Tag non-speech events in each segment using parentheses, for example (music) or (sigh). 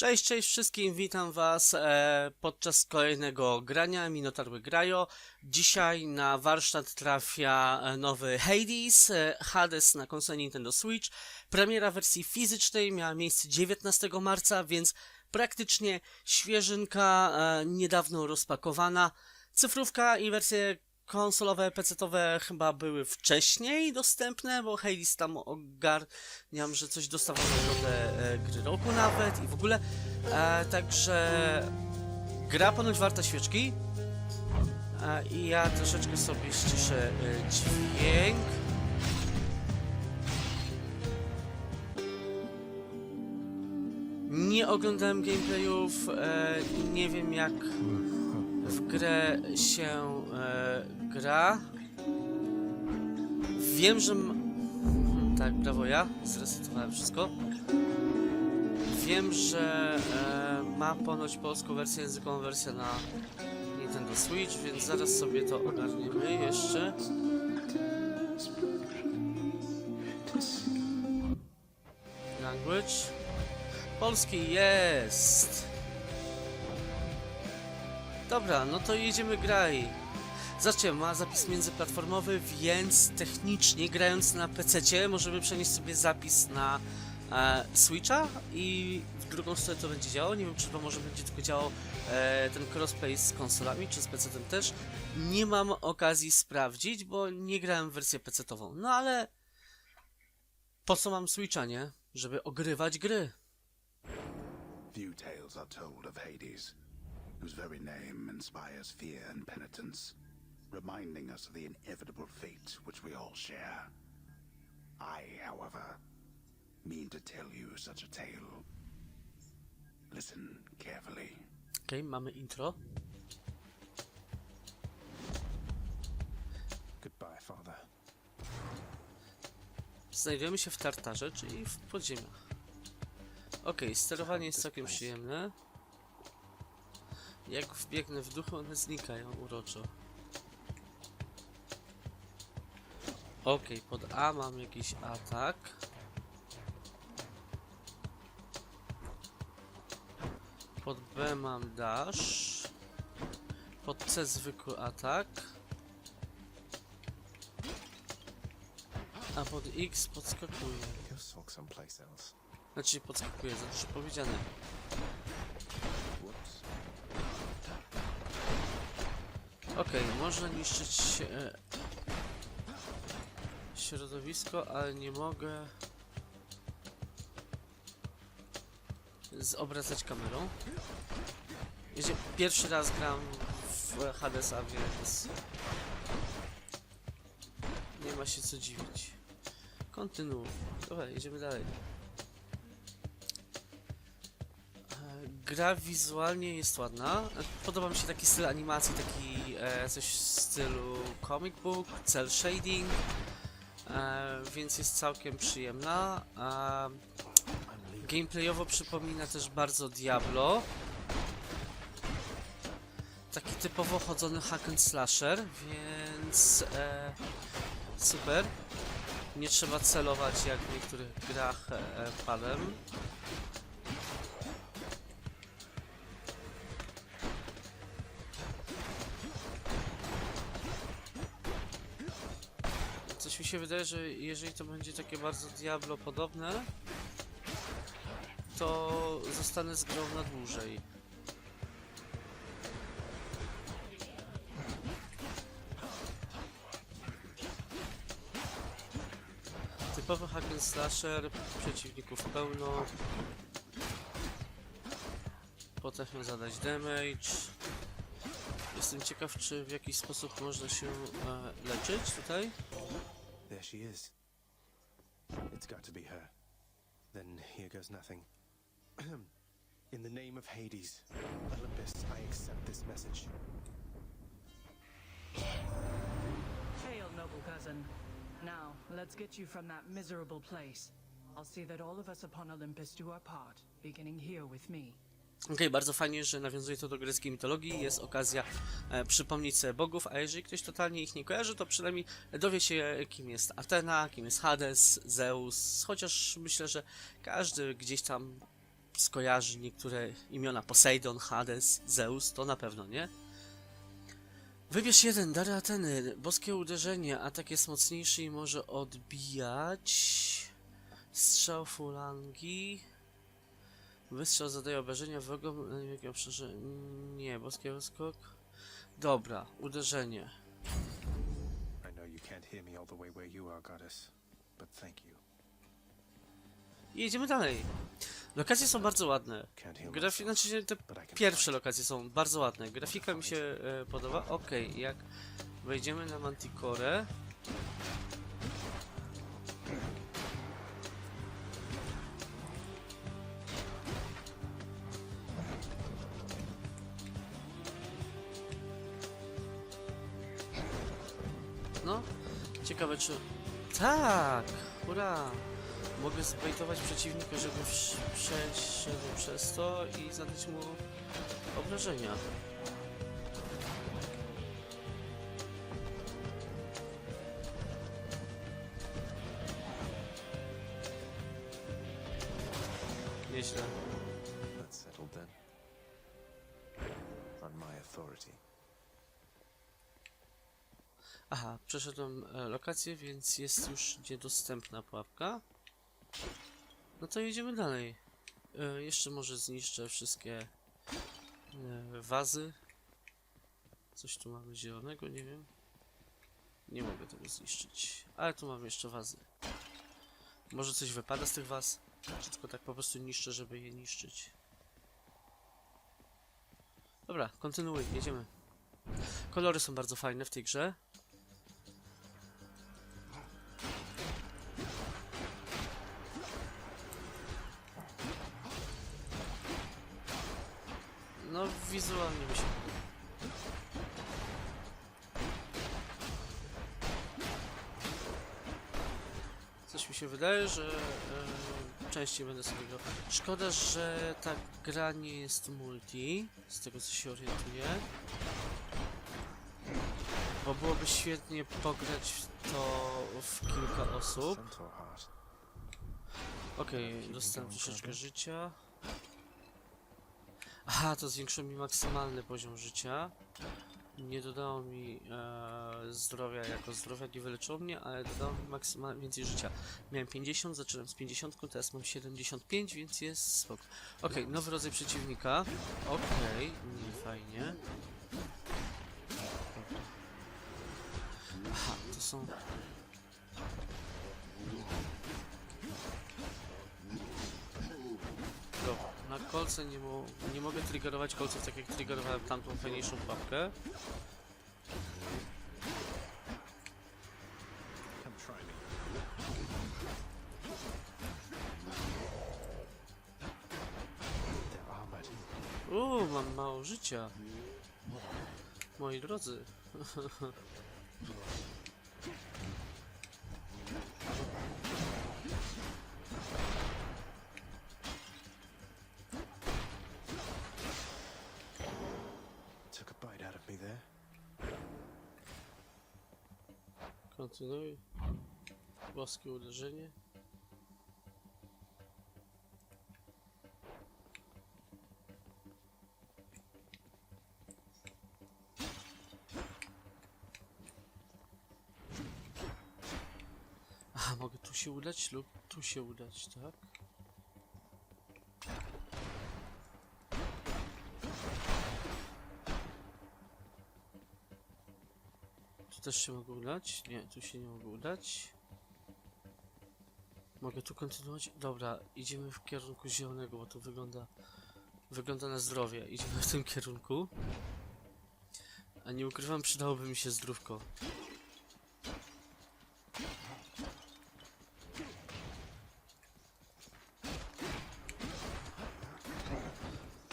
Cześć, cześć wszystkim, witam was e, podczas kolejnego grania Minotarły Grajo. Dzisiaj na warsztat trafia e, nowy Hades, e, Hades na konsoli Nintendo Switch. Premiera wersji fizycznej miała miejsce 19 marca, więc praktycznie świeżynka, e, niedawno rozpakowana. Cyfrówka i wersje konsolowe, pecetowe chyba były wcześniej dostępne, bo Hades tam ogarniam, że coś dostawano do te e, gry roku nawet i w ogóle. E, także gra ponoć warta świeczki. E, I ja troszeczkę sobie ściszę e, dźwięk. Nie oglądałem gameplayów, e, nie wiem jak w grę się e, gra. Wiem, że. m- Hmm, Tak, brawo ja. Zresetowałem wszystko. Wiem, że e, ma ponoć polską wersję, językową wersję na Nintendo Switch, więc zaraz sobie to ogarniemy jeszcze. Language. Polski jest. Dobra, no to jedziemy graj. Zobaczcie, ma zapis międzyplatformowy, więc technicznie grając na PC możemy przenieść sobie zapis na e, Switcha i w drugą stronę to będzie działało. Nie wiem, czy to może będzie tylko działał e, ten crossplay z konsolami, czy z PC też. Nie mam okazji sprawdzić, bo nie grałem w wersję PC-ową. No ale po co mam Switcha, nie? Żeby ogrywać gry. Few tales are told of Hades, whose very name inspires fear and penitence, reminding us of the inevitable fate which we all share. I, however, mean to tell you such a tale. Listen carefully. Okej, mamy intro. Goodbye, father. Znajdujemy się w tartarze, czyli w podziemiach. Okej, sterowanie jest całkiem przyjemne. Jak wbiegnę w duchu, one znikają uroczo. Okej, pod A mam jakiś atak. Pod B mam dash. Pod C zwykły atak. A pod X podskakuje. Znaczy podskakuje, za dużo powiedziane. Okej, można niszczyć e, środowisko, ale nie mogę zobracać kamerą. Wiecie, pierwszy raz gram w Hadesa, więc nie ma się co dziwić. Kontynuuj. Dobra, jedziemy dalej. E, Gra wizualnie jest ładna. Podoba mi się taki styl animacji, taki e, coś w stylu comic book, cel shading, więc jest całkiem przyjemna. E, gameplayowo przypomina też bardzo Diablo. Taki typowo chodzony hack and slasher, więc e, super. Nie trzeba celować jak w niektórych grach e, się wydaje, że jeżeli to będzie takie bardzo Diablo podobne, to zostanę z grą na dłużej. Typowy hack and slasher, przeciwników pełno. Potrafią zadać damage. Jestem ciekaw, czy w jakiś sposób można się e, leczyć tutaj. There she is. It's got to be her. Then here goes nothing. (clears throat) In the name of Hades, Olympus, I accept this message. Hail, noble cousin. Now, let's get you from that miserable place. I'll see that all of us upon Olympus do our part, beginning here with me. Okej, bardzo fajnie, że nawiązuje to do greckiej mitologii. Jest okazja e, przypomnieć sobie bogów, a jeżeli ktoś totalnie ich nie kojarzy, to przynajmniej dowie się, kim jest Athena, kim jest Hades, Zeus. Chociaż myślę, że każdy gdzieś tam skojarzy niektóre imiona Poseidon, Hades, Zeus, to na pewno, nie? Wybierz jeden, dary Ateny, boskie uderzenie, atak jest mocniejszy i może odbijać. Strzał fulangi. Wystrzał zadaje obrażenia wrogom na jakim obszarze. Nie, boski skok. Dobra, uderzenie. I jedziemy dalej. Lokacje są bardzo ładne. Can't heal Grafi... myself, Znaczy, te pierwsze lokacje są bardzo ładne. Grafika mi się e, podoba. Okej, jak wejdziemy na Manticore. Ciekawe czy... Tak! Hurra! Mogę zbejtować przeciwnika, żeby przeszedł przez to i zadać mu obrażenia. Nieźle. Przeszedłem e, lokację, więc jest już niedostępna pułapka. No to jedziemy dalej. E, jeszcze może zniszczę wszystkie e, wazy. Coś tu mamy zielonego, nie wiem. Nie mogę tego zniszczyć. Ale tu mam jeszcze wazy. Może coś wypada z tych waz? Czy tylko tak po prostu niszczę, żeby je niszczyć? Dobra, kontynuuj, jedziemy. Kolory są bardzo fajne w tej grze. No, wizualnie mi się. Coś mi się wydaje, że e, częściej będę sobie go. Szkoda, że ta gra nie jest multi, z tego co się orientuję. Bo byłoby świetnie pograć w to w kilka osób. Okej, dostałem troszeczkę życia. Aha, to zwiększyło mi maksymalny poziom życia. Nie dodało mi e, zdrowia jako zdrowia, nie wyleczyło mnie, ale dodało mi maksymalnie więcej życia. Miałem 50, zacząłem z 50, teraz mam 75, więc jest spoko. Okej, nowy rodzaj przeciwnika. Okej, nie fajnie. Aha, to są... Dobra, na kolce nie, mo nie mogę triggerować kolców tak jak triggerowałem tamtą fajniejszą armored. Uuu, mam mało życia. Moi drodzy. (laughs) Kontynuuj. Boskie uderzenie. Aha, mogę tu się udać lub tu się udać, tak? Tu też się mogę udać? Nie, tu się nie mogę udać. Mogę tu kontynuować? Dobra, idziemy w kierunku zielonego, bo to wygląda wygląda na zdrowie. Idziemy w tym kierunku. A nie ukrywam, przydałoby mi się zdrówko.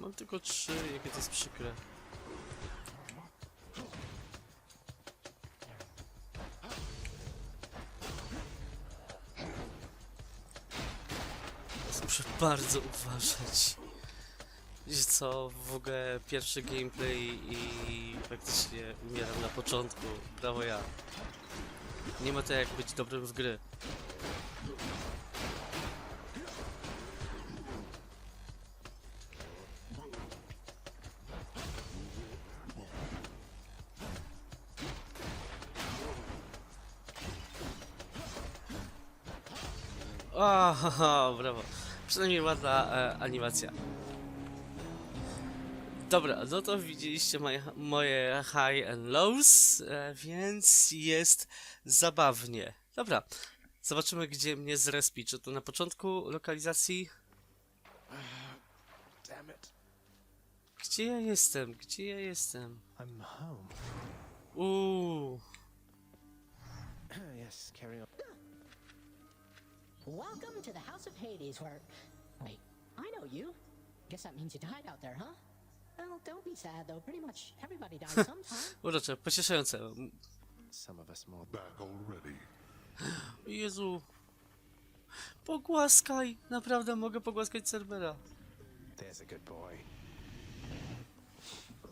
Mam tylko trzy, jakie to jest przykre. bardzo uważać. Wiecie co, w ogóle pierwszy gameplay i praktycznie umieram na początku. Brawo ja. Nie ma to jak być dobrym w gry. Oh, brawo. Przynajmniej ładna e, animacja. Dobra, no to widzieliście moje, moje high and lows, e, więc jest zabawnie. Dobra, zobaczymy gdzie mnie zrespi. Czy to na początku lokalizacji? Damn it. Gdzie ja jestem? Gdzie ja jestem? I'm home. Uuu, (clears throat) yes, carry on. Welcome to the House of Hades, where. Wait, I know you. Guess that means you died out there, huh? Well, don't be sad, though. Pretty much everybody dies (laughs) sometime. urocze, pocieszające. Some of us more. Back already? (gasps) Jezu. Pogłaskaj! Naprawdę mogę pogłaskać Cerbera. There's a good boy.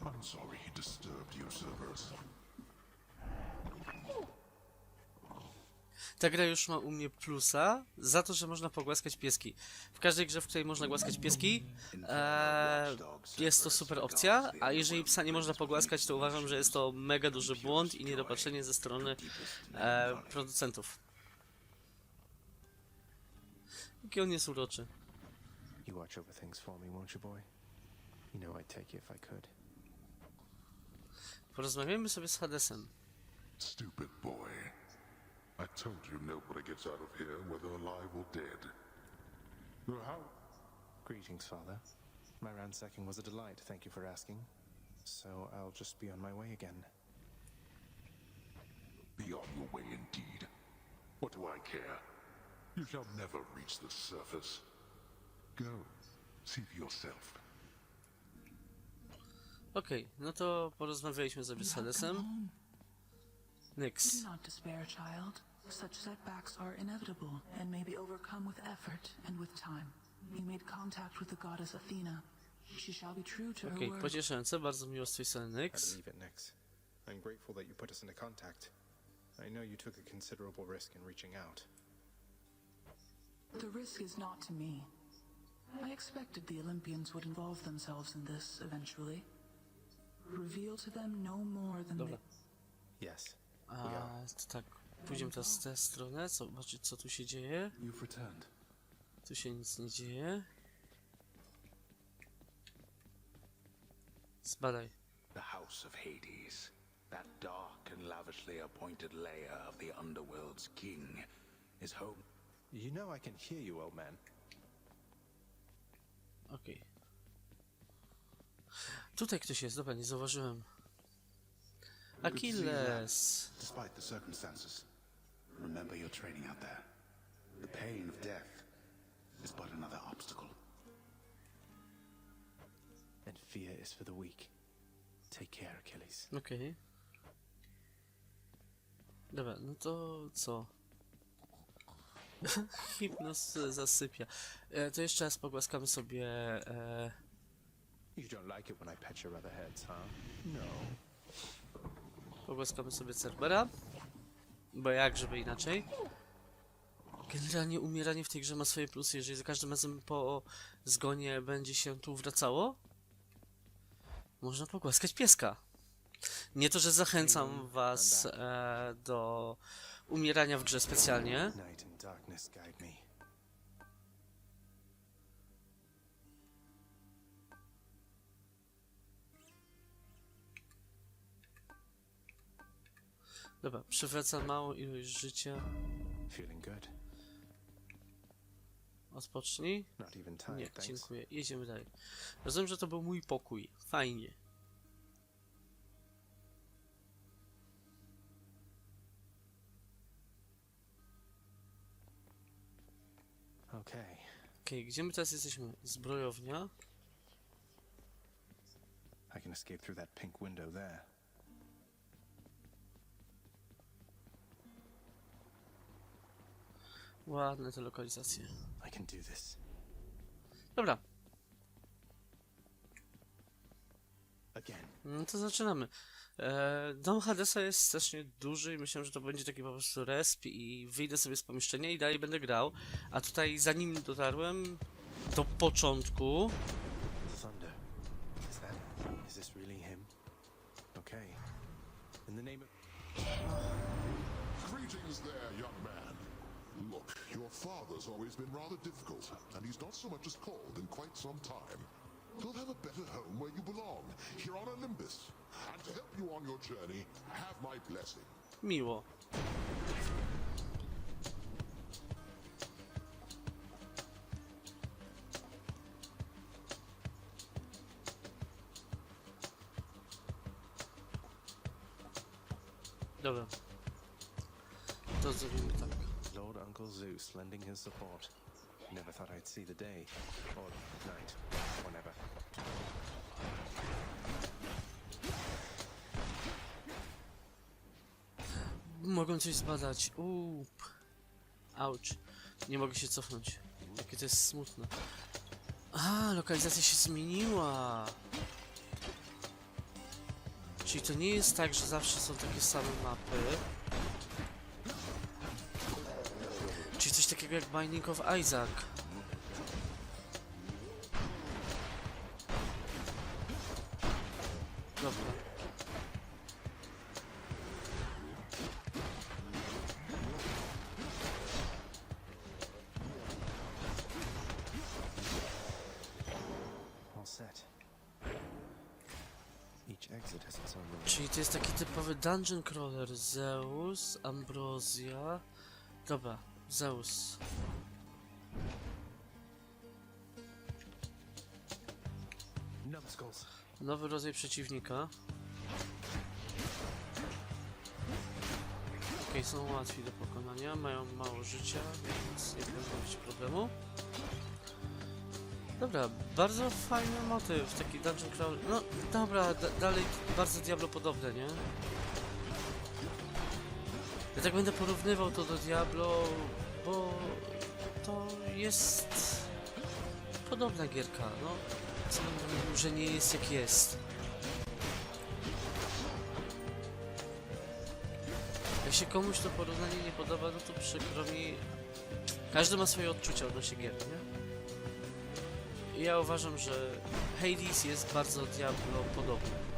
I'm sorry he disturbed you, Cerberus. Ta gra już ma u mnie plusa za to, że można pogłaskać pieski. W każdej grze, w której można głaskać pieski, e, jest to super opcja, a jeżeli psa nie można pogłaskać, to uważam, że jest to mega duży błąd i niedopatrzenie ze strony e, producentów. Jaki on jest uroczy. You watch over things for me, won't you, boy? You know I'd take you if I could. Porozmawiajmy sobie z Hadesem. Stupid boy. I told you nobody gets out of here, whether alive or dead. So how? Greetings, Father. My ransacking was a delight, thank you for asking. So I'll just be on my way again. Be on your way indeed. What do I care? You shall never reach the surface. Go. See for yourself. Okej, no to porozmawialiśmy sobie z Hadesem. Nyx. Do not despair, child. Such setbacks are inevitable and may be overcome with effort and with time. You made contact with the goddess Athena. She shall be true to Okej, her word. pocieszające, bardzo miło z tej strony I Nyx. believe it, Nix. I'm grateful that you put us into contact. I know you took a considerable risk in reaching out. The risk is not to me. I expected the Olympians would involve themselves in this eventually. Reveal to them no more than Dobra. they... Yes. A, to tak, pójdziemy teraz w tę stronę, zobaczyć co tu się dzieje. Tu się nic nie dzieje. Zbadaj. The House of Hades. That dark and lavishly appointed lair of the Underworld's king is home. You know I can hear you, old man. Okej. Tutaj ktoś jest, dobra, nie zauważyłem. Achilles. Despite the circumstances, remember your training out there. The pain of death is but another obstacle. And fear is for the weak. Take care, Achilles. Okej. Dobra, no to co? (laughs) Hipnos e, zasypia. E, to jeszcze raz pogłaskamy sobie. E, You don't like it when I pet your other heads, huh? No. pogłaskamy sobie Cerbera. Bo jak, żeby inaczej. Generalnie umieranie w tej grze ma swoje plusy. Jeżeli za każdym razem po zgonie będzie się tu wracało, można pogłaskać pieska. Nie to, że zachęcam was e, do umierania w grze specjalnie. Night and darkness guide me. Dobra, przywraca małą ilość życia. Feeling good. Odpocznij. Not even tired, Nie, thanks. dziękuję. Jedziemy dalej. Rozumiem, że to był mój pokój. Fajnie. Okay. Okej, gdzie my teraz jesteśmy? Zbrojownia. I can escape through that pink window there. Ładne te lokalizacje. I can do this. Dobra, Again. no to zaczynamy. E, dom Hadesa jest strasznie duży i myślałem, że to będzie taki po prostu resp i wyjdę sobie z pomieszczenia i dalej będę grał. A tutaj zanim dotarłem do początku, Thunder. Is that. Is this really him? Okay. In the name of. Greetings there, young Your father's always been rather difficult, and he's not so much as called in quite some time. You'll have a better home where you belong, here on Olympus. And to help you on your journey, have my blessing. Miło. Dobra. To zrobimy tak. Lord Uncle Zeus lending his support. Never thought I'd see the day. Or night. Whenever. Mogą coś zbadać. Uuu. Auć. Nie mogę się cofnąć. Jakie to jest smutne. A, lokalizacja się zmieniła. Czyli to nie jest tak, że zawsze są takie same mapy. Takiego jak Binding of Isaac. Dobra. Czyli to jest taki typowy dungeon crawler. Zeus, Ambrozja. Dobra, Zeus. Nowy rodzaj przeciwnika. Okej, są łatwi do pokonania, mają mało życia, więc nie powinno być problemu. Dobra, bardzo fajny motyw, taki dungeon crawl. No dobra, da dalej bardzo Diablo podobne, nie? Ja tak będę porównywał to do Diablo, bo to jest podobna gierka, no. Co mówił, że nie jest jak jest. Jak się komuś to porównanie nie podoba, no to przykro mi. Każdy ma swoje odczucia odnośnie gier, nie? I ja uważam, że Hades jest bardzo Diablo podobny.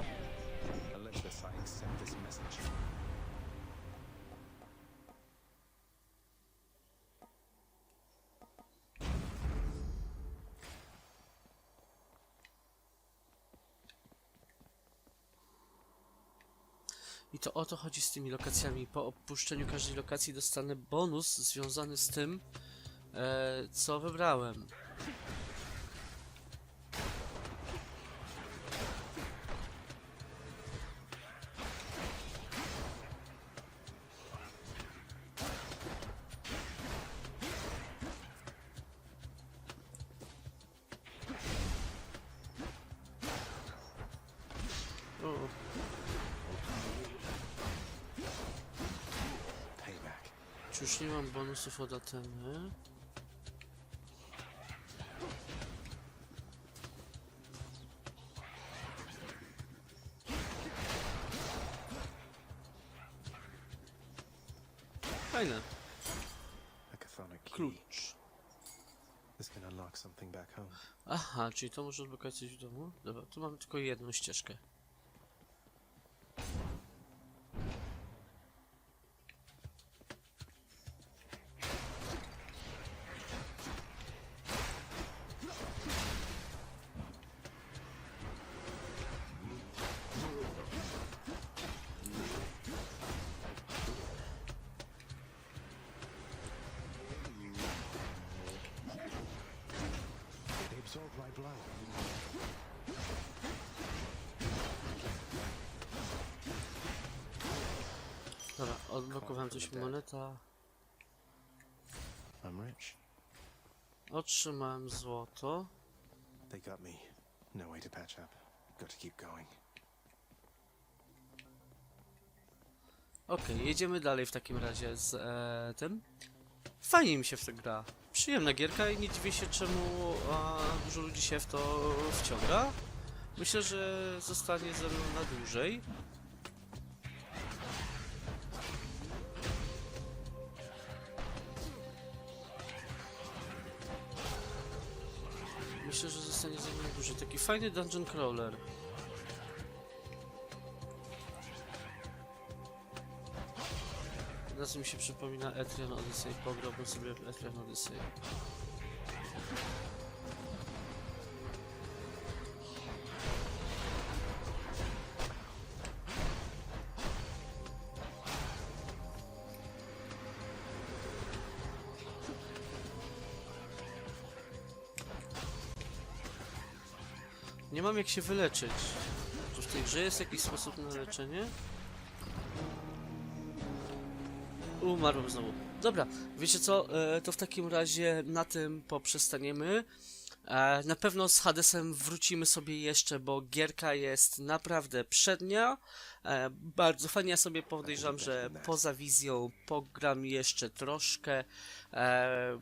I to o to chodzi z tymi lokacjami. Po opuszczeniu każdej lokacji dostanę bonus związany z tym, e, co wybrałem. Już nie mam bonusów od Ateny? Fajne. Klucz. Aha, czyli to może odblokować coś w domu? Dobra, tu mamy tylko jedną ścieżkę. Dobra, odblokowałem coś moneta. I'm rich. Otrzymałem złoto. They got me. No way to patch up. Got to keep going. Okej, jedziemy dalej w takim razie z e, tym. Fajnie mi się w to gra. Przyjemna gierka i nie dziwię się czemu a, dużo ludzi się w to wciąga. Myślę, że zostanie ze mną na dłużej. Zostanie ze mną na dłużej. Taki fajny dungeon crawler. razu mi się przypomina Etrian Odyssey. Pograłbym sobie w Etrian Odyssey. Nie mam jak się wyleczyć. Czy w tej grze jest jakiś sposób na leczenie? Umarłem znowu. Dobra, wiecie co? E, to w takim razie na tym poprzestaniemy. E, na pewno z Hadesem wrócimy sobie jeszcze, bo gierka jest naprawdę przednia. E, bardzo fajnie, ja sobie podejrzewam, że poza wizją pogram jeszcze troszkę. E,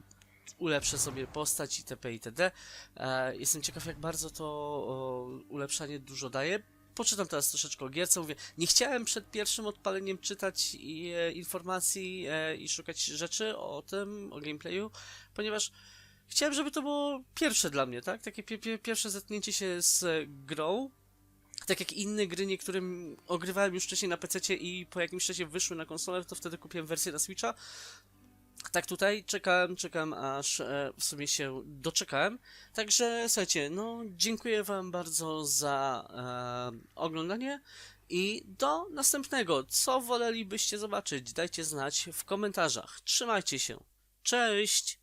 ulepszę sobie postać itp. itd. E, jestem ciekaw, jak bardzo to ulepszanie dużo daje. Poczytam teraz troszeczkę o gierce. Mówię, nie chciałem przed pierwszym odpaleniem czytać i, e, informacji e, i szukać rzeczy o tym, o gameplayu, ponieważ chciałem, żeby to było pierwsze dla mnie, tak? Takie pie, pie, pierwsze zetknięcie się z grą. Tak jak inne gry, niektórym ogrywałem już wcześniej na PC i po jakimś czasie wyszły na konsolę, to wtedy kupiłem wersję na Switcha. Tak tutaj czekałem, czekam aż e, w sumie się doczekałem. Także słuchajcie, no dziękuję wam bardzo za e, oglądanie i do następnego. Co wolelibyście zobaczyć? Dajcie znać w komentarzach. Trzymajcie się. Cześć!